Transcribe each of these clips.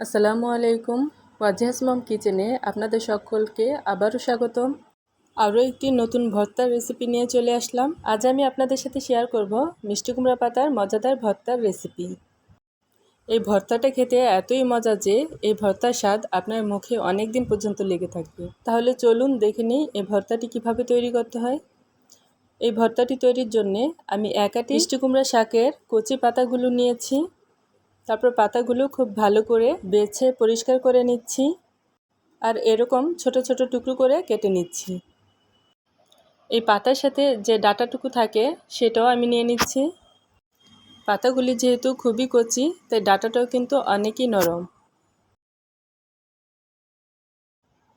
আসসালামু আলাইকুম, ওয়াজিহাস মম কিচেনে আপনাদের সকলকে আবারও স্বাগতম। আরও একটি নতুন ভর্তার রেসিপি নিয়ে চলে আসলাম। আজ আমি আপনাদের সাথে শেয়ার করব মিষ্টি কুমড়া পাতার মজাদার ভর্তার রেসিপি এই ভর্তাটা খেতে এতই মজা যে এই ভর্তার স্বাদ আপনার মুখে অনেক দিন পর্যন্ত লেগে থাকবে। তাহলে চলুন দেখে নিই এই ভর্তাটি কীভাবে তৈরি করতে হয়। এই ভর্তাটি তৈরির জন্যে আমি একাটি মিষ্টি কুমড়া শাকের কচি পাতাগুলো নিয়েছি। তারপর পাতাগুলো খুব ভালো করে বেছে পরিষ্কার করে নিচ্ছি আর এরকম ছোট ছোট টুকরো করে কেটে নিচ্ছি। এই পাতার সাথে যে ডাটাটুকু থাকে সেটাও আমি নিয়ে নিচ্ছি। পাতাগুলি যেহেতু খুবই কচি, তাই ডাটাটাও কিন্তু অনেকই নরম।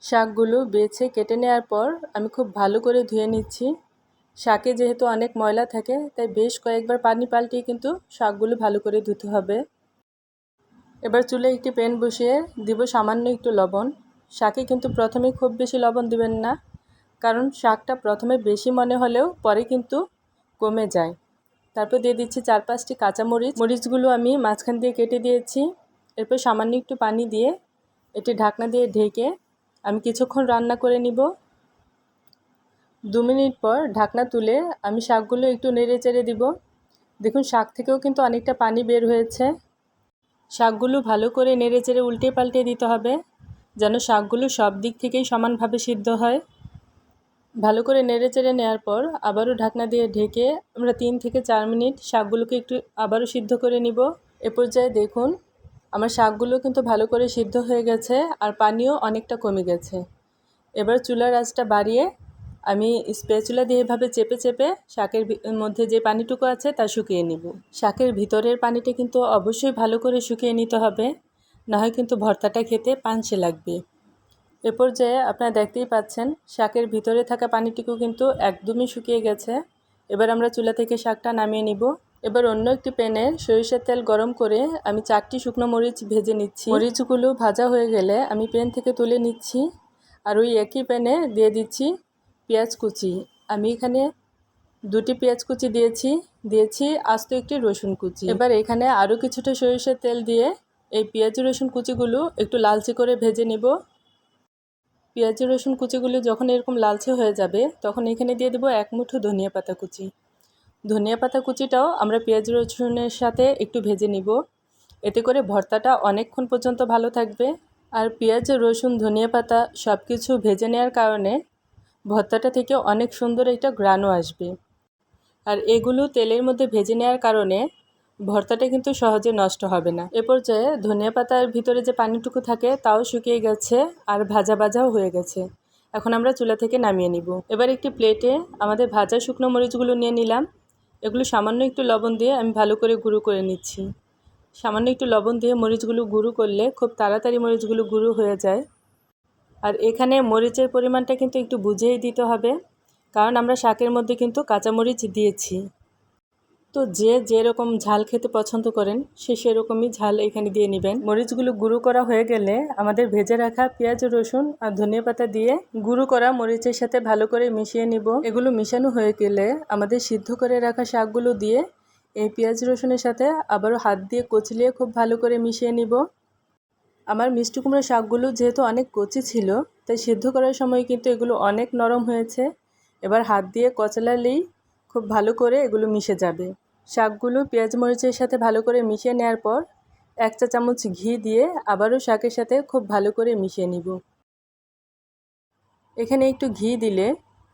শাকগুলো বেছে কেটে নেওয়ার পর আমি খুব ভালো করে ধুয়ে নিচ্ছি। শাকে যেহেতু অনেক ময়লা থাকে, তাই বেশ কয়েকবার পানি পাল্টিয়ে কিন্তু শাকগুলো ভালো করে ধুতে হবে। এবার চুলে একটি প্যান বসিয়ে দিব সামান্য একটু লবণ। শাকে কিন্তু প্রথমে খুব বেশি লবণ দিবেন না, কারণ শাকটা প্রথমে বেশি মনে হলেও পরে কিন্তু কমে যায়। তারপর দিয়ে দিচ্ছি চার পাঁচটি কাঁচামরিচ। মরিচগুলো আমি মাঝখান দিয়ে কেটে দিয়েছি। এরপর সামান্য একটু পানি দিয়ে এটি ঢাকনা দিয়ে ঢেকে আমি কিছুক্ষণ রান্না করে নিব। দু মিনিট পর ঢাকনা তুলে আমি শাকগুলো একটু নেড়ে চেড়ে দিব। দেখুন, শাক থেকেও কিন্তু অনেকটা পানি বের হয়েছে। শাকগুলো ভালো করে নেড়ে চেড়ে উল্টে পাল্টে দিতে হবে, যেন শাকগুলো সব দিক থেকেই সমানভাবে সিদ্ধ হয়। ভালো করে নেড়ে চেড়ে নেওয়ার পর আবারও ঢাকনা দিয়ে ঢেকে আমরা তিন থেকে চার মিনিট শাকগুলোকে একটু আবারও সিদ্ধ করে নিব। এ পর্যায়ে দেখুন, আমার শাকগুলো কিন্তু ভালো করে সিদ্ধ হয়ে গেছে আর পানিও অনেকটা কমে গেছে। এবার চুলার আঁচটা বাড়িয়ে আমি স্পেচুলা দিয়ে এভাবে চেপে চেপে শাকের মধ্যে যে পানিটুকু আছে তা শুকিয়ে নিব। শাকের ভিতরের পানিটা কিন্তু অবশ্যই ভালো করে শুকিয়ে নিতে হবে, না হয় কিন্তু ভর্তাটা খেতে পাঞ্চে লাগবে। এ পর্যায়ে আপনারা দেখতেই পাচ্ছেন, শাকের ভিতরে থাকা পানিটুকু কিন্তু একদমই শুকিয়ে গেছে। এবার আমরা চুলা থেকে শাকটা নামিয়ে নিব। এবার অন্য একটি প্যানে সরিষার তেল গরম করে আমি চারটি শুকনো মরিচ ভেজে নিচ্ছি। মরিচগুলো ভাজা হয়ে গেলে আমি প্যান থেকে তুলে নিচ্ছি। আর ওই একই প্যানে দিয়ে দিচ্ছি পেঁয়াজ কুচি। আমি এখানে দুটি পেঁয়াজ কুচি দিয়েছি। দিয়েছি আস্ত একটি রসুন কুচি। এবার এখানে আরও কিছুটা সরিষার তেল দিয়ে এই পেঁয়াজ রসুন কুচিগুলো একটু লালচে করে ভেজে নেব। পেঁয়াজ রসুন কুচিগুলো যখন এরকম লালচে হয়ে যাবে, তখন এখানে দিয়ে দেবো এক মুঠো ধনিয়া পাতা কুচি। ধনিয়া পাতা কুচিটাও আমরা পেঁয়াজ রসুনের সাথে একটু ভেজে নিব। এতে করে ভর্তাটা অনেকক্ষণ পর্যন্ত ভালো থাকবে। আর পেঁয়াজ, রসুন, ধনিয়া পাতা সব কিছু ভেজে নেওয়ার কারণে ভর্তাটা থেকে অনেক সুন্দর একটা গ্রানও আসবে। আর এগুলো তেলের মধ্যে ভেজে নেওয়ার কারণে ভর্তাটা কিন্তু সহজে নষ্ট হবে না। এ পর্যায়ে ধনিয়া পাতার ভিতরে যে পানিটুকু থাকে তাও শুকিয়ে গেছে আর ভাজা ভাজাও হয়ে গেছে। এখন আমরা চুলা থেকে নামিয়ে নিব। এবার একটি প্লেটে আমাদের ভাজা শুকনো মরিচগুলো নিয়ে নিলাম। এগুলো সামান্য একটু লবণ দিয়ে আমি ভালো করে গুঁড়ো করে নিচ্ছি। সামান্য একটু লবণ দিয়ে মরিচগুলো গুঁড়ো করলে খুব তাড়াতাড়ি মরিচগুলো গুঁড়ো হয়ে যায়। আর এখানে মরিচের পরিমাণটা কিন্তু একটু বুঝেই দিতে হবে, কারণ আমরা শাকের মধ্যে কিন্তু কাঁচামরিচ দিয়েছি। তো যে যেরকম ঝাল খেতে পছন্দ করেন, সে সেরকমই ঝাল এখানে দিয়ে নেবেন। মরিচগুলো গুঁড়ো করা হয়ে গেলে আমাদের ভেজে রাখা পেঁয়াজ, রসুন আর ধনিয়া পাতা দিয়ে গুঁড়ো করা মরিচের সাথে ভালো করে মিশিয়ে নিব। এগুলো মিশানো হয়ে গেলে আমাদের সিদ্ধ করে রাখা শাকগুলো দিয়ে এই পেঁয়াজ, রসুনের সাথে আবারও হাত দিয়ে কচলিয়ে খুব ভালো করে মিশিয়ে নিব। আমার মিষ্টি কুমড়া শাকগুলো যেহেতু অনেক কচি ছিল, তাই সিদ্ধ করার সময় কিন্তু এগুলো অনেক নরম হয়েছে। এবার হাত দিয়ে কচলালেই খুব ভালো করে এগুলো মিশে যাবে। শাকগুলো পেঁয়াজ মরিচের সাথে ভালো করে মিশিয়ে নেওয়ার পর এক চা চামচ ঘি দিয়ে আবারও শাকের সাথে খুব ভালো করে মিশিয়ে নিব। এখানে একটু ঘি দিলে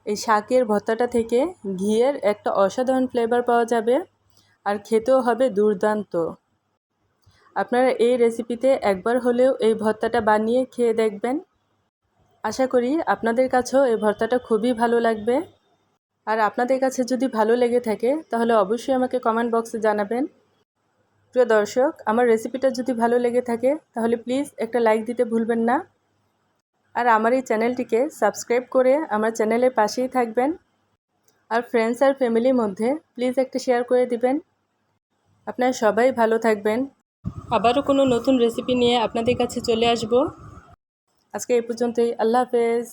এই শাকের ভর্তাটা থেকে ঘিয়ের একটা অসাধারণ ফ্লেভার পাওয়া যাবে, আর খেতেও হবে দুর্দান্ত। আপনারা এই রেসিপিতে একবার হলেও এই ভর্তাটা বানিয়ে খেয়ে দেখবেন। আশা করি আপনাদের কাছেও এই ভর্তাটা খুবই ভালো লাগবে। আর আপনাদের কাছে যদি ভালো লেগে থাকে, তাহলে অবশ্যই আমাকে কমেন্ট বক্সে জানাবেন। প্রিয় দর্শক, আমার রেসিপিটা যদি ভালো লেগে থাকে, তাহলে প্লিজ একটা লাইক দিতে ভুলবেন না। আর আমার এই চ্যানেলটিকে সাবস্ক্রাইব করে আমার চ্যানেলের পাশেই থাকবেন। আর ফ্রেন্ডস আর ফ্যামিলির মধ্যে প্লিজ একটা শেয়ার করে দিবেন। আপনারা সবাই ভালো থাকবেন। আবারও কোনো নতুন রেসিপি নিয়ে আপনাদের কাছে চলে আসব। আজকে এই পর্যন্তই। আল্লাহ হাফেজ।